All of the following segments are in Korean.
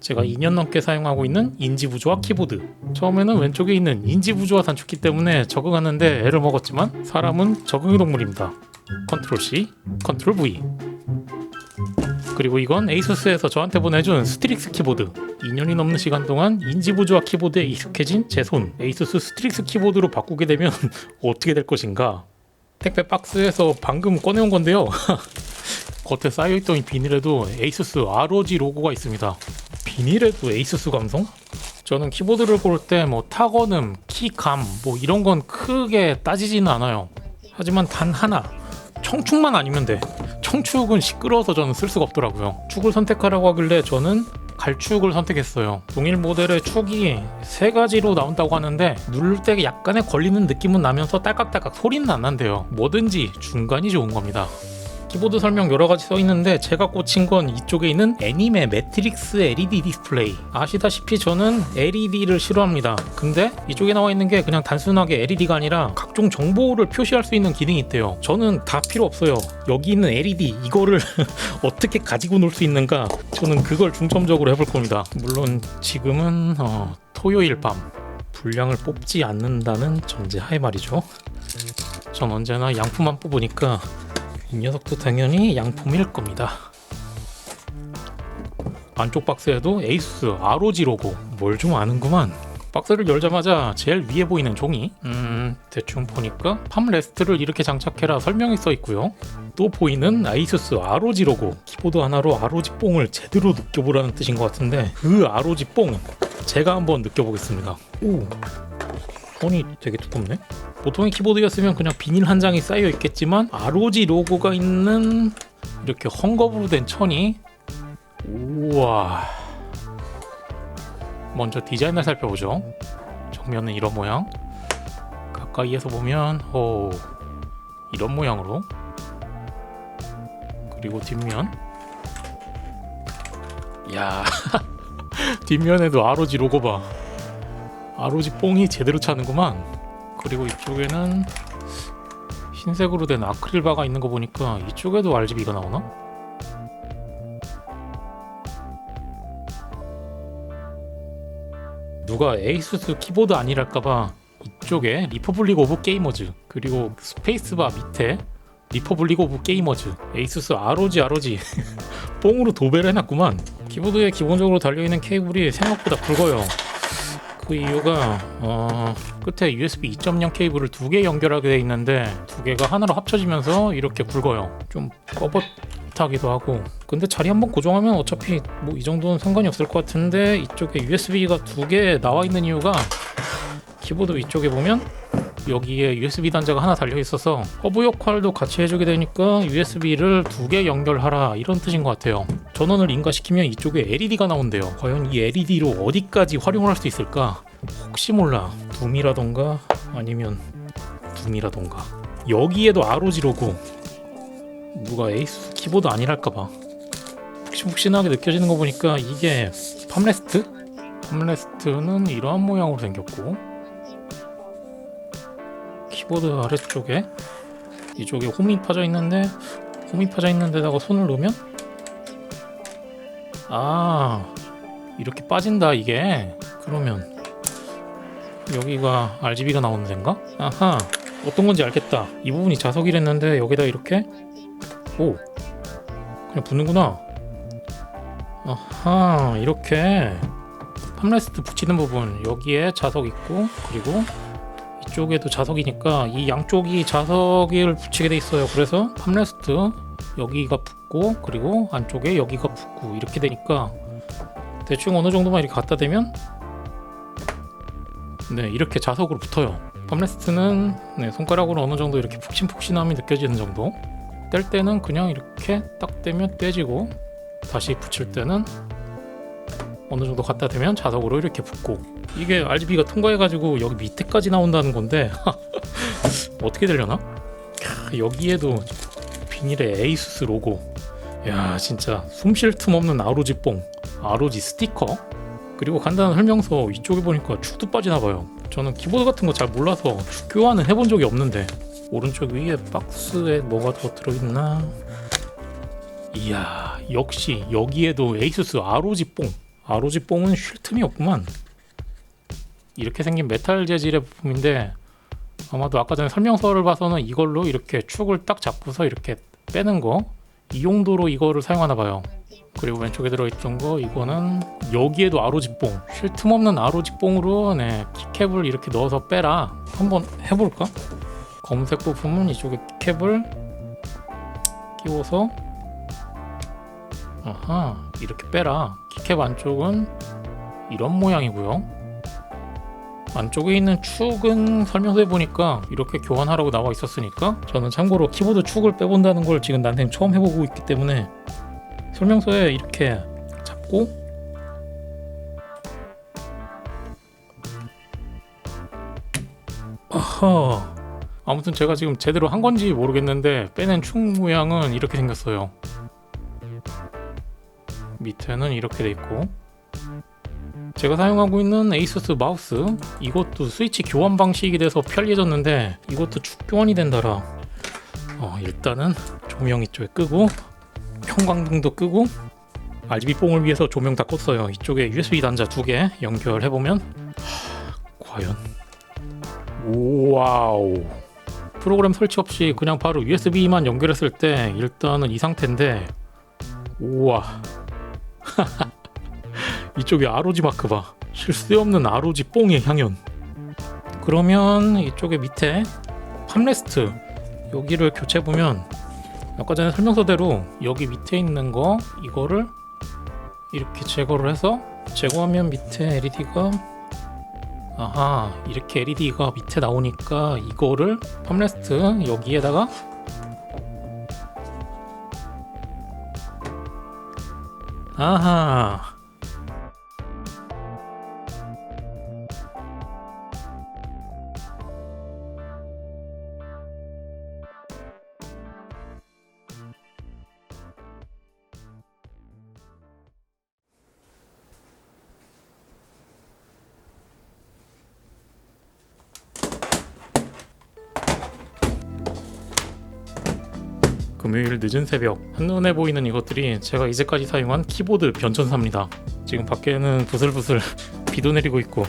제가 2년 넘게 사용하고 있는 인지부조화 키보드. 처음에는 왼쪽에 있는 인지부조화 단축키 때문에 적응하는데 애를 먹었지만 사람은 적응의 동물입니다. 컨트롤 C, 컨트롤 V. 그리고 이건 에이수스에서 저한테 보내준 스트릭스 키보드. 2년이 넘는 시간 동안 인지부조화 키보드에 익숙해진 제 손 에이수스 스트릭스 키보드로 바꾸게 되면 어떻게 될 것인가? 택배 박스에서 방금 꺼내온 건데요. 겉에 쌓여있던 이 비닐에도 에이수스 ROG 로고가 있습니다 비닐에도 에이수스 감성? 저는 키보드를 고를 때뭐 타건음, 키감 뭐 이런 건 크게 따지지는 않아요 하지만 단 하나 청축만 아니면 돼 청축은 시끄러워서 저는 쓸 수가 없더라고요. 축을 선택하라고 하길래 저는 갈축을 선택했어요. 동일 모델의 축이 세 가지로 나온다고 하는데 누를 때 약간의 걸리는 느낌은 나면서 딸깍딸깍 소리는 안 난대요. 뭐든지 중간이 좋은 겁니다. 키보드 설명 여러 가지 써 있는데 제가 꽂힌 건 이쪽에 있는 애니메 매트릭스 LED 디스플레이. 아시다시피 저는 LED를 싫어합니다. 근데 이쪽에 나와 있는 게 그냥 단순하게 LED가 아니라 각종 정보를 표시할 수 있는 기능이 있대요. 저는 다 필요 없어요. 여기 있는 LED 이거를 어떻게 가지고 놀 수 있는가? 저는 그걸 중점적으로 해볼 겁니다. 물론 지금은 어, 토요일 밤 분량을 뽑지 않는다는 전제하에 말이죠. 전 언제나 양품만 뽑으니까 이 녀석도 당연히 양품일 겁니다. 안쪽 박스에도 에이수스 ROG 로고 뭘 좀 아는구만. 박스를 열자마자 제일 위에 보이는 종이 음 대충 보니까 팜레스트를 이렇게 장착해라 설명이 써 있고요 또 보이는 아이수스 ROG 로고 키보드 하나로 ROG 뽕을 제대로 느껴보라는 뜻인 것 같은데 그 ROG 뽕 제가 한번 느껴보겠습니다 오 손이 되게 두껍네? 보통의 키보드였으면 그냥 비닐 한 장이 쌓여 있겠지만 ROG 로고가 있는 이렇게 헝겊으로 된 천이 우와. 먼저 디자인을 살펴보죠. 정면은 이런 모양. 가까이에서 보면 오 이런 모양으로. 그리고 뒷면. 야. 뒷면에도 ROG 로고 봐 ROG 뽕이 제대로 차는구만. 그리고 이쪽에는 흰색으로 된 아크릴 바가 있는 거 보니까 이쪽에도 RGB가 나오나? 누가 에이수스 키보드 아니랄까봐 이쪽에 리퍼블릭 오브 게이머즈 그리고 스페이스바 밑에 리퍼블릭 오브 게이머즈 에이수스 ROG ROG 뽕으로 도배를 해놨구만. 키보드에 기본적으로 달려있는 케이블이 생각보다 굵어요 그 이유가 어, 끝에 USB 2.0 케이블을 두 개 연결하게 돼 있는데 두 개가 하나로 합쳐지면서 이렇게 굵어요. 좀 뻣뻣하기도 하고. 근데 자리 한번 고정하면 어차피 뭐 이 정도는 상관이 없을 것 같은데 이쪽에 USB가 두 개 나와 있는 이유가 키보드 위쪽에 보면 여기에 USB 단자가 하나 달려 있어서 허브 역할도 같이 해주게 되니까 USB를 두 개 연결하라 이런 뜻인 것 같아요. 전원을 인가시키면 이쪽에 LED가 나온대요. 과연 이 LED로 어디까지 활용을 할 수 있을까? 혹시 몰라 둠이라던가 아니면 둠이라던가 여기에도 ROG 로고 누가 에이스 키보드 아니랄까봐 푹신푹신하게 느껴지는 거 보니까 이게 팜레스트? 팜레스트는 이러한 모양으로 생겼고 키보드 아래쪽에 이쪽에 홈이 파져 있는데 홈이 파져 있는 데다가 손을 놓으면? 아 이렇게 빠진다 이게. 그러면 여기가 RGB가 나오는 데인가? 아하 어떤 건지 알겠다. 이 부분이 자석이랬는데 여기다 이렇게? 오 그냥 붙는구나. 아하 이렇게 팜레스트 붙이는 부분. 여기에 자석 있고 그리고 이쪽에도 자석이니까 이 양쪽이 자석을 붙이게 돼 있어요. 그래서 팜레스트 여기가 붙고 그리고 안쪽에 여기가 붙고 이렇게 되니까 대충 어느 정도만 이렇게 갖다 대면 네 이렇게 자석으로 붙어요. 팜레스트는 네, 손가락으로 어느 정도 이렇게 푹신푹신함이 느껴지는 정도. 뗄 때는 그냥 이렇게 딱 떼면 떼지고 다시 붙일 때는 어느 정도 갖다 대면 자석으로 이렇게 붙고. 이게 RGB가 통과해가지고 여기 밑에까지 나온다는 건데 어떻게 되려나? 캬, 여기에도 비닐에 에이수스 로고. 야 진짜 숨 쉴 틈 없는 ROG 뽕 ROG 스티커? 그리고 간단한 설명서 이쪽에 보니까 축도 빠지나 봐요. 저는 키보드 같은 거 잘 몰라서 축 교환은 해본 적이 없는데. 오른쪽 위에 박스에 뭐가 더 들어있나? 이야 역시 여기에도 에이수스 ROG 뽕 ROG 뽕은 쉴 틈이 없구만. 이렇게 생긴 메탈 재질의 부품인데 아마도 아까 전에 설명서를 봐서는 이걸로 이렇게 축을 딱 잡고서 이렇게 빼는 거 이 용도로 이거를 사용하나 봐요. 그리고 왼쪽에 들어있던 거 이거는 여기에도 ROG 뽕, 쉴 틈 없는 ROG 뽕으로 네, 키캡을 이렇게 넣어서 빼라. 한번 해볼까? 검색 부품은 이쪽에 캡을 끼워서 아하 이렇게 빼라. 키캡 안쪽은 이런 모양이고요. 안쪽에 있는 축은 설명서에 보니까 이렇게 교환하라고 나와 있었으니까 저는 참고로 키보드 축을 빼본다는 걸 지금 난생 처음 해보고 있기 때문에 설명서에 이렇게 잡고 아하 아무튼 제가 지금 제대로 한 건지 모르겠는데 빼낸 축 모양은 이렇게 생겼어요 밑에는 이렇게 돼 있고 제가 사용하고 있는 에이수스 마우스 이것도 스위치 교환 방식이 돼서 편리해졌는데 이것도 축 교환이 된다라. 어, 일단은 조명 이쪽에 끄고 형광등도 끄고 RGB 뽕을 위해서 조명 다 껐어요. 이쪽에 USB 단자 두 개 연결해보면 하, 과연. 와우. 프로그램 설치 없이 그냥 바로 USB만 연결했을 때 일단은 이 상태인데 우와 이쪽에 ROG 마크 봐. 쉴수 없는 ROG 뽕의 향연. 그러면 이쪽에 밑에 팜레스트 여기를 교체 보면 아까 전에 설명서대로 여기 밑에 있는 거 이거를 이렇게 제거를 해서 제거하면 밑에 LED가 아하 이렇게 LED가 밑에 나오니까 이거를 팜레스트 여기에다가 아 금요일 늦은 새벽 한눈에 보이는 이것들이 제가 이제까지 사용한 키보드 변천사입니다. 지금 밖에는 부슬부슬 비도 내리고 있고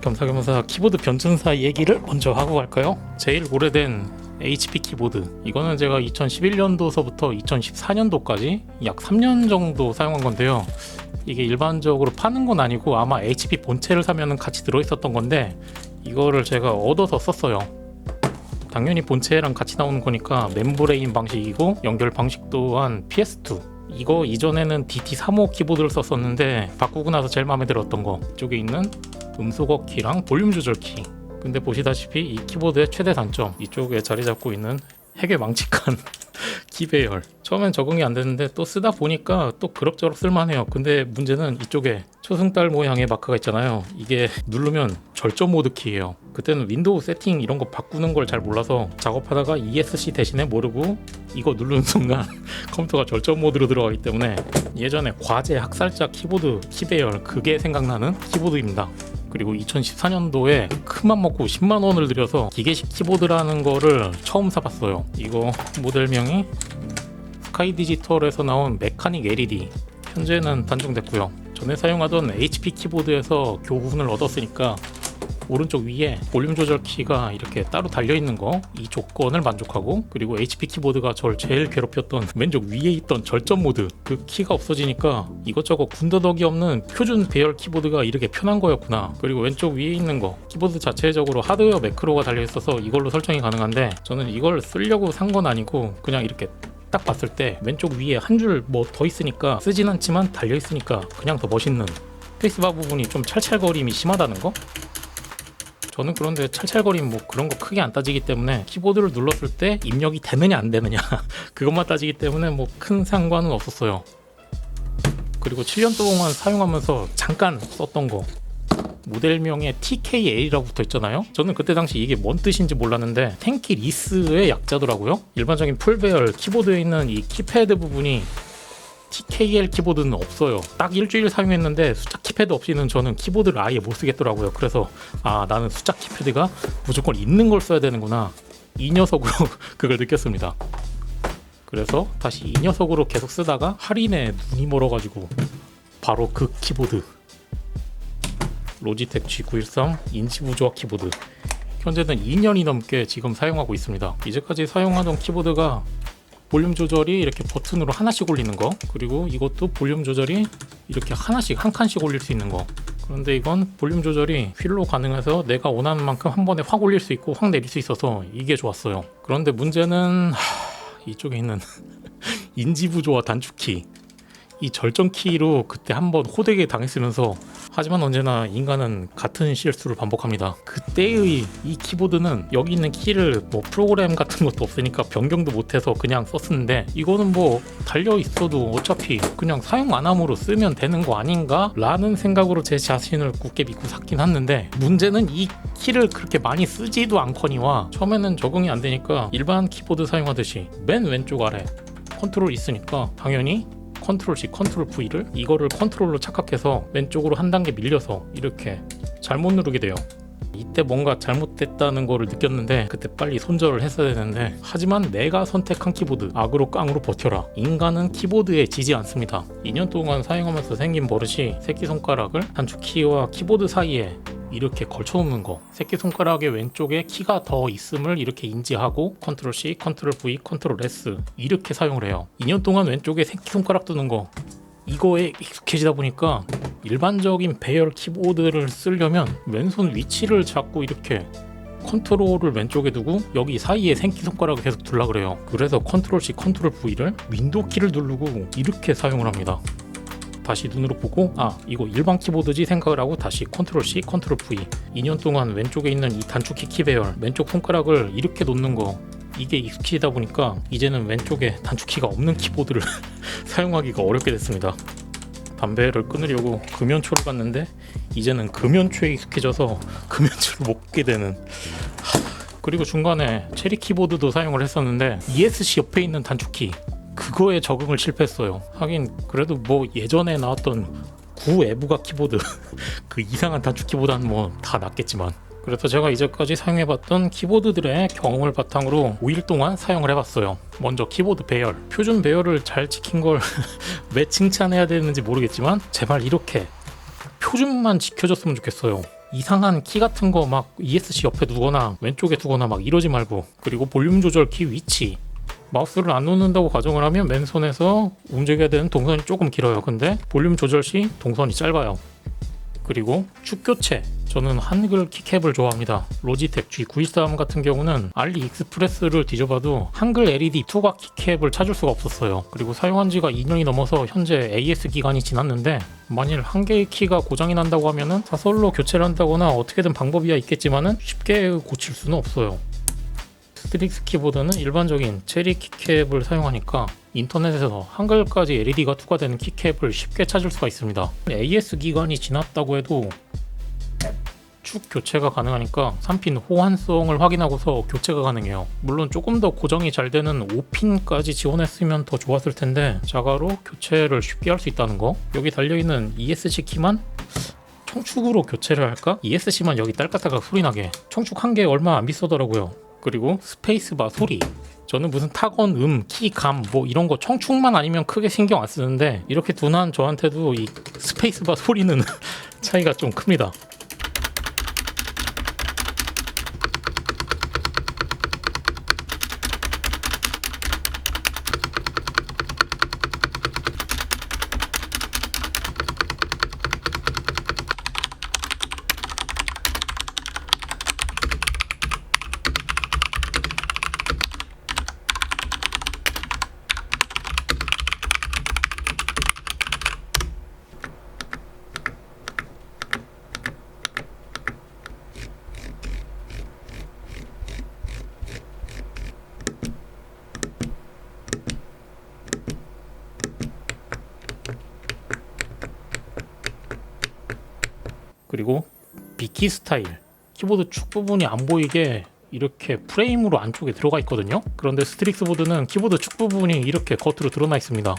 겸사겸사 키보드 변천사 얘기를 먼저 하고 갈까요? 제일 오래된 HP 키보드 이거는 제가 2011년도서부터 2014년도까지 약 3년 정도 사용한 건데요. 이게 일반적으로 파는 건 아니고 아마 HP 본체를 사면은 같이 들어있었던 건데 이거를 제가 얻어서 썼어요. 당연히 본체랑 같이 나오는 거니까 멤브레인 방식이고 연결 방식 또한 PS2 이거 이전에는 DT35 키보드를 썼었는데 바꾸고 나서 제일 마음에 들었던 거. 이쪽에 있는 음소거 키랑 볼륨 조절 키. 근데 보시다시피 이 키보드의 최대 단점 이쪽에 자리 잡고 있는 핵의 망측한 키배열. 처음엔 적응이 안 되는데 또 쓰다 보니까 또 그럭저럭 쓸만해요. 근데 문제는 이쪽에 초승달 모양의 마크가 있잖아요. 이게 누르면 절전 모드 키예요. 그때는 윈도우 세팅 이런 거 바꾸는 걸 잘 몰라서 작업하다가 ESC 대신에 모르고 이거 누르는 순간 컴퓨터가 절전 모드로 들어가기 때문에 예전에 과제 학살자 키보드 키배열 그게 생각나는 키보드입니다 그리고 2014년도에 큰맘 먹고 10만 원을 들여서 기계식 키보드라는 거를 처음 사봤어요. 이거 모델명이 스카이 디지털에서 나온 메카닉 LED. 현재는 단종됐고요. 전에 사용하던 HP 키보드에서 교훈을 얻었으니까 오른쪽 위에 볼륨 조절 키가 이렇게 따로 달려 있는 거 이 조건을 만족하고 그리고 HP 키보드가 저를 제일 괴롭혔던 왼쪽 위에 있던 절전 모드 그 키가 없어지니까 이것저것 군더더기 없는 표준 배열 키보드가 이렇게 편한 거였구나. 그리고 왼쪽 위에 있는 거 키보드 자체적으로 하드웨어 매크로가 달려 있어서 이걸로 설정이 가능한데 저는 이걸 쓰려고 산 건 아니고 그냥 이렇게 딱 봤을 때 왼쪽 위에 한 줄 뭐 더 있으니까 쓰진 않지만 달려 있으니까 그냥 더 멋있는 스페이스바 부분이 좀 찰찰거림이 심하다는 거 저는 그런데 찰찰거림 뭐 그런 거 크게 안 따지기 때문에 키보드를 눌렀을 때 입력이 되느냐 안 되느냐 그것만 따지기 때문에 뭐 큰 상관은 없었어요. 그리고 7년 동안 사용하면서 잠깐 썼던 거 모델명에 TKL이라고 붙어 있잖아요. 저는 그때 당시 이게 뭔 뜻인지 몰랐는데 텐키 리스의 약자더라고요. 일반적인 풀배열 키보드에 있는 이 키패드 부분이 TKL 키보드는 없어요. 딱 일주일 사용했는데 숫자 키패드 없이는 저는 키보드를 아예 못 쓰겠더라고요. 그래서 아 나는 숫자 키패드가 무조건 있는 걸 써야 되는구나. 이 녀석으로 그걸 느꼈습니다. 그래서 다시 이 녀석으로 계속 쓰다가 할인에 눈이 멀어가지고 바로 그 키보드 로지텍 G913 인지부조화 키보드 현재는 2년이 넘게 지금 사용하고 있습니다 이제까지 사용하던 키보드가 볼륨 조절이 이렇게 버튼으로 하나씩 올리는 거 그리고 이것도 볼륨 조절이 이렇게 하나씩 한 칸씩 올릴 수 있는 거. 그런데 이건 볼륨 조절이 휠로 가능해서 내가 원하는 만큼 한 번에 확 올릴 수 있고 확 내릴 수 있어서 이게 좋았어요. 그런데 문제는 하, 이쪽에 있는 인지 부조와 단축키. 이 절정 키로 그때 한번 호되게 당했으면서 하지만 언제나 인간은 같은 실수를 반복합니다. 그때의 이 키보드는 여기 있는 키를 뭐 프로그램 같은 것도 없으니까 변경도 못해서 그냥 썼었는데 이거는 뭐 달려 있어도 어차피 그냥 사용 안 함으로 쓰면 되는 거 아닌가? 라는 생각으로 제 자신을 굳게 믿고 샀긴 했는데 문제는 이 키를 그렇게 많이 쓰지도 않거니와 처음에는 적응이 안 되니까 일반 키보드 사용하듯이 맨 왼쪽 아래 컨트롤 있으니까 당연히 컨트롤 C, 컨트롤 V를 이거를 컨트롤로 착각해서 왼쪽으로 한 단계 밀려서 이렇게 잘못 누르게 돼요. 이때 뭔가 잘못됐다는 거를 느꼈는데 그때 빨리 손절을 했어야 되는데 하지만 내가 선택한 키보드 악으로 깡으로 버텨라 인간은 키보드에 지지 않습니다 2년 동안 사용하면서 생긴 버릇이 새끼손가락을 단축키와 키보드 사이에 이렇게 걸쳐놓는 거. 새끼손가락의 왼쪽에 키가 더 있음을 이렇게 인지하고 컨트롤 C, 컨트롤 V, 컨트롤 S 이렇게 사용을 해요. 2년 동안 왼쪽에 새끼손가락 두는 거. 이거에 익숙해지다 보니까 일반적인 배열 키보드를 쓰려면 왼손 위치를 잡고 이렇게 컨트롤을 왼쪽에 두고 여기 사이에 생기손가락을 계속 둘라 그래요. 그래서 컨트롤 C, 컨트롤 V를 윈도우 키를 누르고 이렇게 사용을 합니다 다시 눈으로 보고 아 이거 일반 키보드지 생각을 하고 다시 컨트롤 C, 컨트롤 V. 2년 동안 왼쪽에 있는 이 단축키 키 배열 왼쪽 손가락을 이렇게 놓는 거. 이게 익숙해지다 보니까 이제는 왼쪽에 단축키가 없는 키보드를 사용하기가 어렵게 됐습니다. 담배를 끊으려고 금연초를 갔는데 이제는 금연초에 익숙해져서 금연초를 못 먹게 되는. 하, 그리고 중간에 체리 키보드도 사용을 했었는데 ESC 옆에 있는 단축키 그거에 적응을 실패했어요. 하긴 그래도 뭐 예전에 나왔던 구 에부가 키보드 그 이상한 단축 키보다는 뭐 다 낫겠지만 그래서 제가 이제까지 사용해봤던 키보드들의 경험을 바탕으로 5일 동안 사용을 해봤어요. 먼저 키보드 배열, 표준 배열을 잘 지킨 걸 왜 칭찬해야 되는지 모르겠지만 제발 이렇게 표준만 지켜줬으면 좋겠어요. 이상한 키 같은 거 막 ESC 옆에 두거나 왼쪽에 두거나 막 이러지 말고 그리고 볼륨 조절 키 위치 마우스를 안 놓는다고 가정을 하면 맨손에서 움직여야 되는 동선이 조금 길어요. 근데 볼륨 조절 시 동선이 짧아요. 그리고 축 교체. 저는 한글 키캡을 좋아합니다. 로지텍 G913 같은 경우는 알리익스프레스를 뒤져봐도 한글 LED 투각 키캡을 찾을 수가 없었어요. 그리고 사용한 지가 2년이 넘어서 현재 AS 기간이 지났는데 만일 한 개의 키가 고장이 난다고 하면은 사설로 교체를 한다거나 어떻게든 방법이야 있겠지만은 쉽게 고칠 수는 없어요. 스트릭스 키보드는 일반적인 체리 키캡을 사용하니까 인터넷에서 한글까지 LED가 투과되는 키캡을 쉽게 찾을 수가 있습니다. AS 기간이 지났다고 해도 축 교체가 가능하니까 3핀 호환성을 확인하고서 교체가 가능해요. 물론 조금 더 고정이 잘 되는 5핀까지 지원했으면 더 좋았을 텐데 자가로 교체를 쉽게 할 수 있다는 거. 여기 달려있는 ESC 키만 청축으로 교체를 할까? ESC만 여기 딸깍딸깍 소리 나게. 청축 한 개 얼마 안 비싸더라고요. 그리고 스페이스바 소리. 저는 무슨 타건, 음, 키, 감, 뭐 이런 거 청축만 아니면 크게 신경 안 쓰는데 이렇게 둔한 저한테도 이 스페이스바 소리는 차이가 좀 큽니다. 그리고 비키 스타일. 키보드 축 부분이 안 보이게 이렇게 프레임으로 안쪽에 들어가 있거든요. 그런데 스트릭스 보드는 키보드 축 부분이 이렇게 겉으로 드러나 있습니다.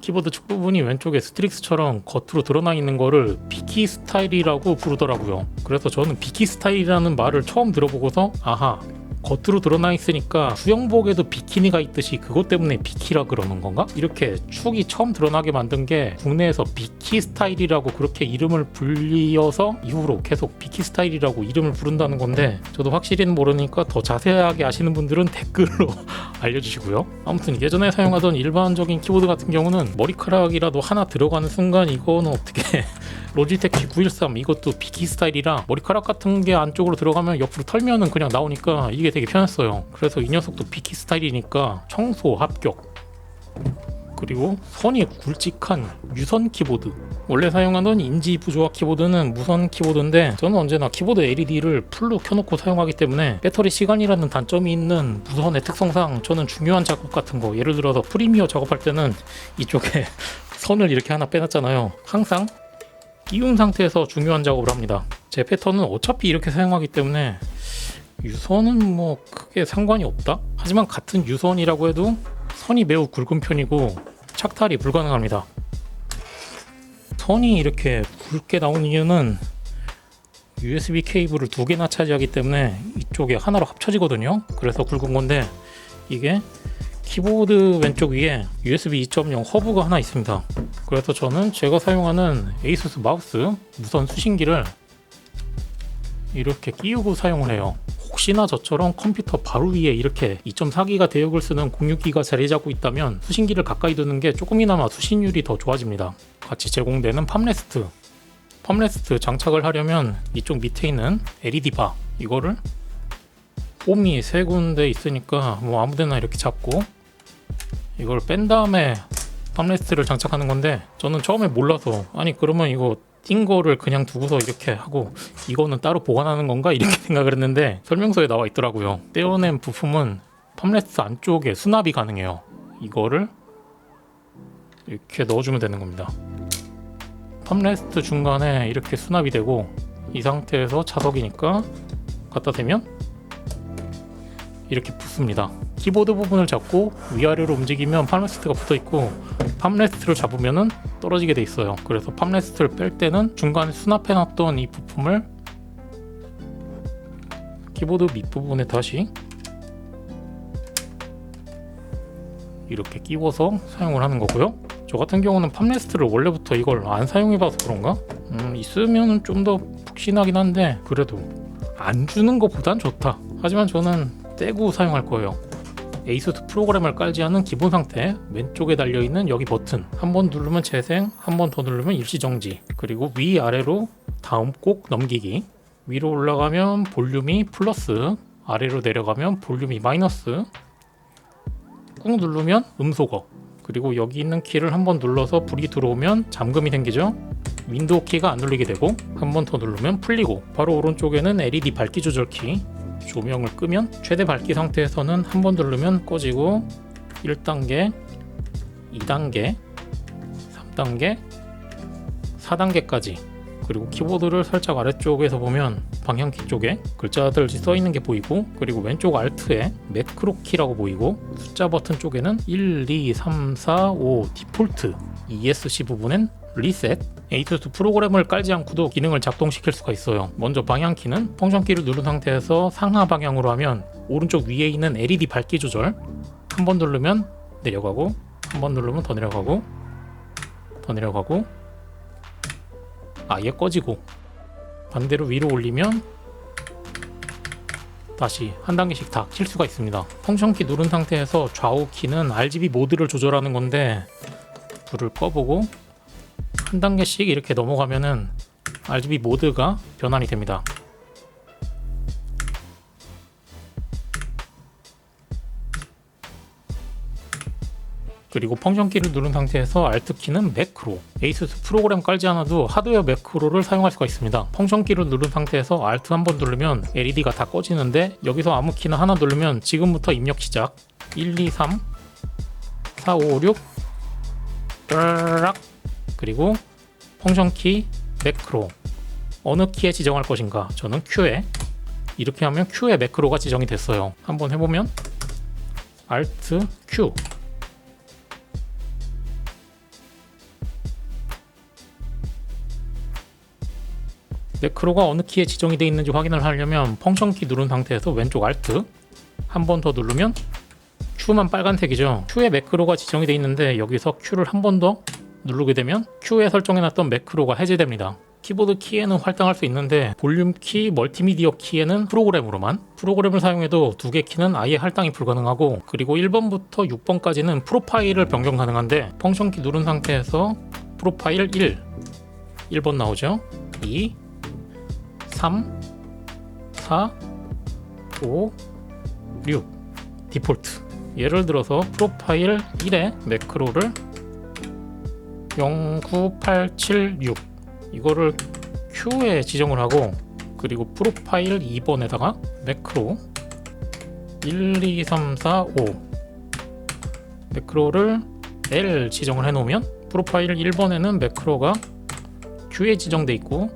키보드 축 부분이 왼쪽에 스트릭스처럼 겉으로 드러나 있는 거를 비키 스타일이라고 부르더라고요. 그래서 저는 비키 스타일이라는 말을 처음 들어보고서 아하 겉으로 드러나 있으니까 수영복에도 비키니가 있듯이 그것 때문에 비키라 그러는 건가? 이렇게 축이 처음 드러나게 만든 게 국내에서 비키 스타일이라고 그렇게 이름을 불리어서 이후로 계속 비키 스타일이라고 이름을 부른다는 건데 저도 확실히는 모르니까 더 자세하게 아시는 분들은 댓글로 알려주시고요. 아무튼 예전에 사용하던 일반적인 키보드 같은 경우는 머리카락이라도 하나 들어가는 순간 이거는 어떻게 로지텍 G913 이것도 비키 스타일이라 머리카락 같은 게 안쪽으로 들어가면 옆으로 털면은 그냥 나오니까 이게 되게 편했어요. 그래서 이 녀석도 비키 스타일이니까 청소 합격. 그리고 선이 굵직한 유선 키보드. 원래 사용하던 인지 부조화 키보드는 무선 키보드인데 저는 언제나 키보드 LED를 풀로 켜놓고 사용하기 때문에 배터리 시간이라는 단점이 있는 무선의 특성상 저는 중요한 작업 같은 거 예를 들어서 프리미어 작업할 때는 이쪽에 선을 이렇게 하나 빼놨잖아요. 항상 끼운 상태에서 중요한 작업을 합니다. 제 패턴은 어차피 이렇게 사용하기 때문에 유선은 뭐 크게 상관이 없다. 하지만 같은 유선이라고 해도 선이 매우 굵은 편이고 착탈이 불가능합니다. 선이 이렇게 굵게 나온 이유는 USB 케이블을 두 개나 차지하기 때문에 이쪽에 하나로 합쳐지거든요. 그래서 굵은 건데 이게 키보드 왼쪽 위에 USB 2.0 허브가 하나 있습니다. 그래서 저는 제가 사용하는 에이수스 마우스 무선 수신기를 이렇게 끼우고 사용을 해요. 혹시나 저처럼 컴퓨터 바로 위에 이렇게 2.4기가 대역을 쓰는 06기가 자리 잡고 있다면 수신기를 가까이 두는 게 조금이나마 수신율이 더 좋아집니다. 같이 제공되는 팜레스트. 팜레스트 장착을 하려면 이쪽 밑에 있는 LED 바 이거를 홈이 세 군데 있으니까 뭐 아무데나 이렇게 잡고 이걸 뺀 다음에 팜레스트를 장착하는 건데 저는 처음에 몰라서 아니 그러면 이거 띈 거를 그냥 두고서 이렇게 하고 이거는 따로 보관하는 건가? 이렇게 생각을 했는데 설명서에 나와 있더라고요. 떼어낸 부품은 팜레스트 안쪽에 수납이 가능해요. 이거를 이렇게 넣어주면 되는 겁니다. 팜레스트 중간에 이렇게 수납이 되고 이 상태에서 자석이니까 갖다 대면 이렇게 붙습니다. 키보드 부분을 잡고 위아래로 움직이면 팜레스트가 붙어 있고 팜레스트를 잡으면은 떨어지게 돼 있어요. 그래서 팜레스트를 뺄 때는 중간에 수납해 놨던 이 부품을 키보드 밑부분에 다시 이렇게 끼워서 사용을 하는 거고요. 저 같은 경우는 팜레스트를 원래부터 이걸 안 사용해 봐서 그런가? 음, 있으면 좀 더 푹신하긴 한데 그래도 안 주는 것보단 좋다. 하지만 저는 떼고 사용할 거예요. 에이수스 프로그램을 깔지 않은 기본 상태 왼쪽에 달려있는 여기 버튼 한 번 누르면 재생 한 번 더 누르면 일시정지 그리고 위아래로 다음 꼭 넘기기. 위로 올라가면 볼륨이 플러스 아래로 내려가면 볼륨이 마이너스. 꾹 누르면 음소거 그리고 여기 있는 키를 한 번 눌러서 불이 들어오면 잠금이 생기죠. 윈도우 키가 안 눌리게 되고 한 번 더 누르면 풀리고 바로 오른쪽에는 LED 밝기 조절 키 조명을 끄면 최대 밝기 상태에서는 한 번 누르면 꺼지고 1단계, 2단계, 3단계, 4단계까지. 그리고 키보드를 살짝 아래쪽에서 보면 방향키 쪽에 글자들 써 있는 게 보이고 그리고 왼쪽 알트에 매크로 키라고 보이고 숫자 버튼 쪽에는 1, 2, 3, 4, 5 디폴트 ESC 부분엔 리셋 에이투스 프로그램을 깔지 않고도 기능을 작동시킬 수가 있어요. 먼저 방향키는 펑션키를 누른 상태에서 상하 방향으로 하면 오른쪽 위에 있는 LED 밝기 조절 한 번 누르면 내려가고 한 번 누르면 더 내려가고 더 내려가고 아예 꺼지고 반대로 위로 올리면 다시 한 단계씩 다 킬 수가 있습니다. 펑션키 누른 상태에서 좌우 키는 RGB 모드를 조절하는 건데 불을 꺼보고 한 단계씩 이렇게 넘어가면은 RGB 모드가 변환이 됩니다. 그리고 펑션 키를 누른 상태에서 Alt 키는 매크로, 에이수스 프로그램 깔지 않아도 하드웨어 매크로를 사용할 수가 있습니다. 펑션 키를 누른 상태에서 Alt 한 번 누르면 LED가 다 꺼지는데 여기서 아무 키나 하나 누르면 지금부터 입력 시작 1, 2, 3, 4, 5, 6 따락 그리고 펑션 키 매크로. 어느 키에 지정할 것인가? 저는 Q에. 이렇게 하면 Q에 매크로가 지정이 됐어요. 한번 해보면 Alt Q. 매크로가 어느 키에 지정이 되어 있는지 확인을 하려면 펑션 키 누른 상태에서 왼쪽 Alt 한 번 더 누르면 Q만 빨간색이죠. Q에 매크로가 지정이 되어 있는데 여기서 Q를 한 번 더 누르게 되면 Q에 설정해놨던 매크로가 해제됩니다. 키보드 키에는 활당할 수 있는데 볼륨 키, 멀티미디어 키에는 프로그램으로만. 프로그램을 사용해도 두 개 키는 아예 할당이 불가능하고 그리고 1번부터 6번까지는 프로파일을 변경 가능한데 펑션 키 누른 상태에서 프로파일 1 1번 나오죠? 2 3 4 5 6 디폴트. 예를 들어서 프로파일 1에 매크로를 09876 이거를 Q에 지정을 하고 그리고 프로파일 2번에다가 매크로 1, 2, 3, 4, 5 매크로를 L 지정을 해 놓으면 프로파일 1번에는 매크로가 Q에 지정돼 있고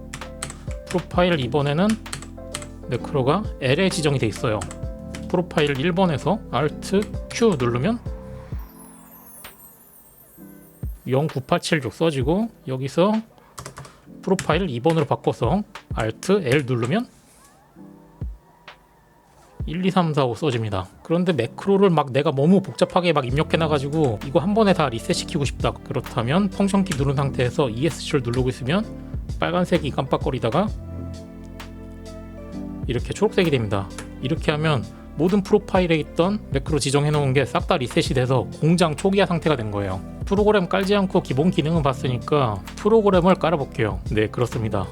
프로파일 2번에는 매크로가 L에 지정이 돼 있어요. 프로파일 1번에서 Alt Q 누르면 09876 써지고 여기서 프로파일 2번으로 바꿔서 Alt L 누르면 1, 2, 3, 4, 5 써집니다. 그런데 매크로를 막 내가 너무 복잡하게 막 입력해놔가지고 이거 한 번에 다 리셋시키고 싶다. 그렇다면 펑션키 누른 상태에서 ESC를 누르고 있으면 빨간색이 깜빡거리다가 이렇게 초록색이 됩니다. 이렇게 하면 모든 프로파일에 있던 매크로 지정해 놓은 게 싹 다 리셋이 돼서 공장 초기화 상태가 된 거예요. 프로그램 깔지 않고 기본 기능은 봤으니까 프로그램을 깔아볼게요. 네, 그렇습니다.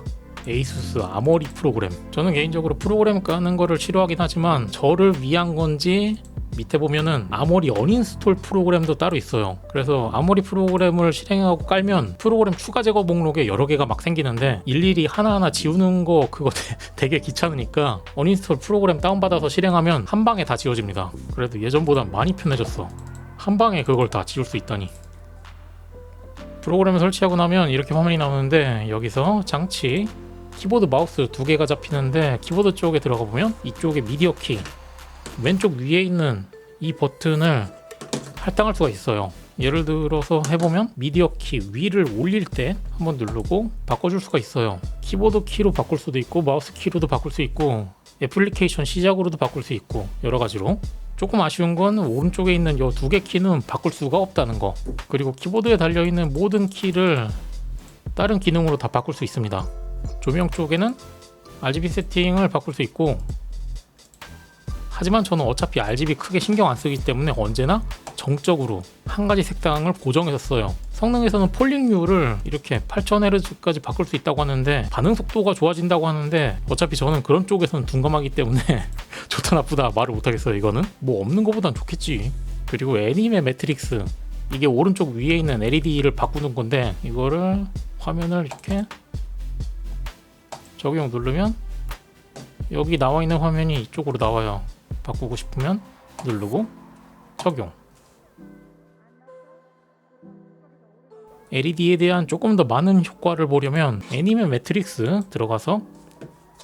에이수스 아모리 프로그램. 저는 개인적으로 프로그램 까는 거를 싫어하긴 하지만 저를 위한 건지 밑에 보면은 아모리 어인스톨 프로그램도 따로 있어요. 그래서 아모리 프로그램을 실행하고 깔면 프로그램 추가 제거 목록에 여러 개가 막 생기는데 일일이 하나하나 지우는 거 그거 되게 귀찮으니까 어인스톨 프로그램 다운받아서 실행하면 한 방에 다 지워집니다. 그래도 예전보다 많이 편해졌어. 한 방에 그걸 다 지울 수 있다니. 프로그램을 설치하고 나면 이렇게 화면이 나오는데 여기서 장치 키보드 마우스 두 개가 잡히는데 키보드 쪽에 들어가 보면 이쪽에 미디어 키 왼쪽 위에 있는 이 버튼을 할당할 수가 있어요. 예를 들어서 해보면 미디어 키 위를 올릴 때 한번 누르고 바꿔줄 수가 있어요. 키보드 키로 바꿀 수도 있고 마우스 키로도 바꿀 수 있고 애플리케이션 시작으로도 바꿀 수 있고 여러 가지로 조금 아쉬운 건 오른쪽에 있는 이 두 개 키는 바꿀 수가 없다는 거 그리고 키보드에 달려있는 모든 키를 다른 기능으로 다 바꿀 수 있습니다 조명 쪽에는 RGB 세팅을 바꿀 수 있고 하지만 저는 어차피 RGB 크게 신경 안 쓰기 때문에 언제나 정적으로 한 가지 색상을 고정해서 써요. 성능에서는 폴링률을 이렇게 8000Hz까지 바꿀 수 있다고 하는데 반응 속도가 좋아진다고 하는데 어차피 저는 그런 쪽에서는 둔감하기 때문에 좋다 나쁘다 말을 못하겠어요 이거는. 뭐 없는 것보단 좋겠지. 그리고 애니메 매트릭스. 이게 오른쪽 위에 있는 LED를 바꾸는 건데 이거를 화면을 이렇게 적용 누르면 여기 나와 있는 화면이 이쪽으로 나와요 바꾸고 싶으면 누르고 적용. LED에 대한 조금 더 많은 효과를 보려면 애니메 매트릭스 들어가서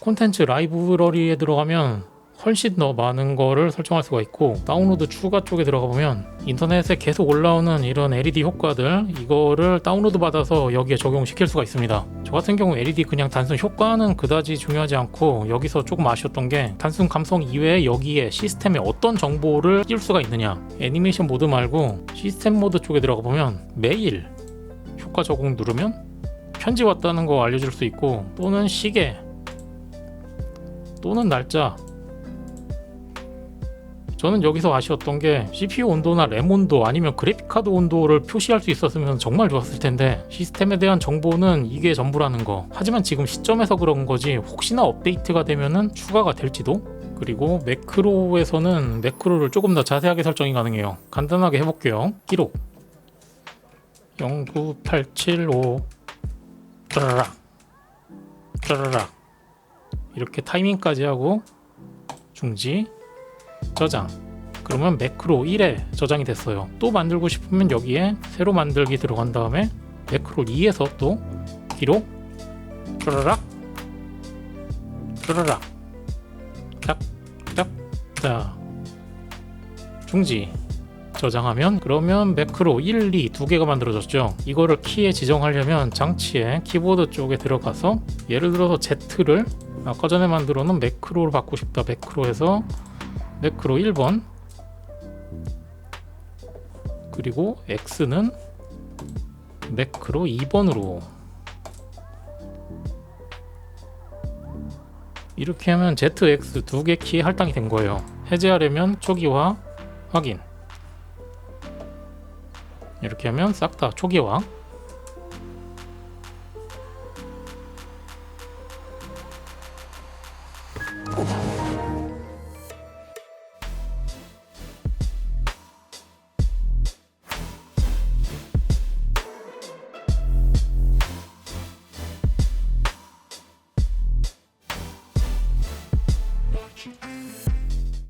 콘텐츠 라이브러리에 들어가면 훨씬 더 많은 거를 설정할 수가 있고 다운로드 추가 쪽에 들어가 보면 인터넷에 계속 올라오는 이런 LED 효과들 이거를 다운로드 받아서 여기에 적용시킬 수가 있습니다. 저 같은 경우 LED 그냥 단순 효과는 그다지 중요하지 않고 여기서 조금 아쉬웠던 게 단순 감성 이외에 여기에 시스템에 어떤 정보를 띄울 수가 있느냐. 애니메이션 모드 말고 시스템 모드 쪽에 들어가 보면 매일 효과 적용 누르면 편지 왔다는 거 알려줄 수 있고 또는 시계 또는 날짜 저는 여기서 아쉬웠던 게 CPU 온도나 램 온도 아니면 그래픽카드 온도를 표시할 수 있었으면 정말 좋았을 텐데 시스템에 대한 정보는 이게 전부라는 거. 하지만 지금 시점에서 그런 거지 혹시나 업데이트가 되면은 추가가 될지도? 그리고 매크로에서는 매크로를 조금 더 자세하게 설정이 가능해요. 간단하게 해볼게요. 기록. 09875 짜라락. 짜라락. 이렇게 타이밍까지 하고 중지 저장 그러면 매크로 1에 저장이 됐어요 또 만들고 싶으면 여기에 새로 만들기 들어간 다음에 매크로 2에서 또 기록 짜라락 짜라락 짝짝자 중지 저장하면 그러면 매크로 1, 2 두 개가 만들어졌죠. 이거를 키에 지정하려면 장치에 키보드 쪽에 들어가서 예를 들어서 Z를 아까 전에 만들어 놓은 매크로로 바꾸고 싶다. 매크로에서 매크로 1번 그리고 X는 매크로 2번으로 이렇게 하면 ZX 두 개 키 할당이 된 거예요. 해제하려면 초기화 확인. 이렇게 하면 싹 다 초기화.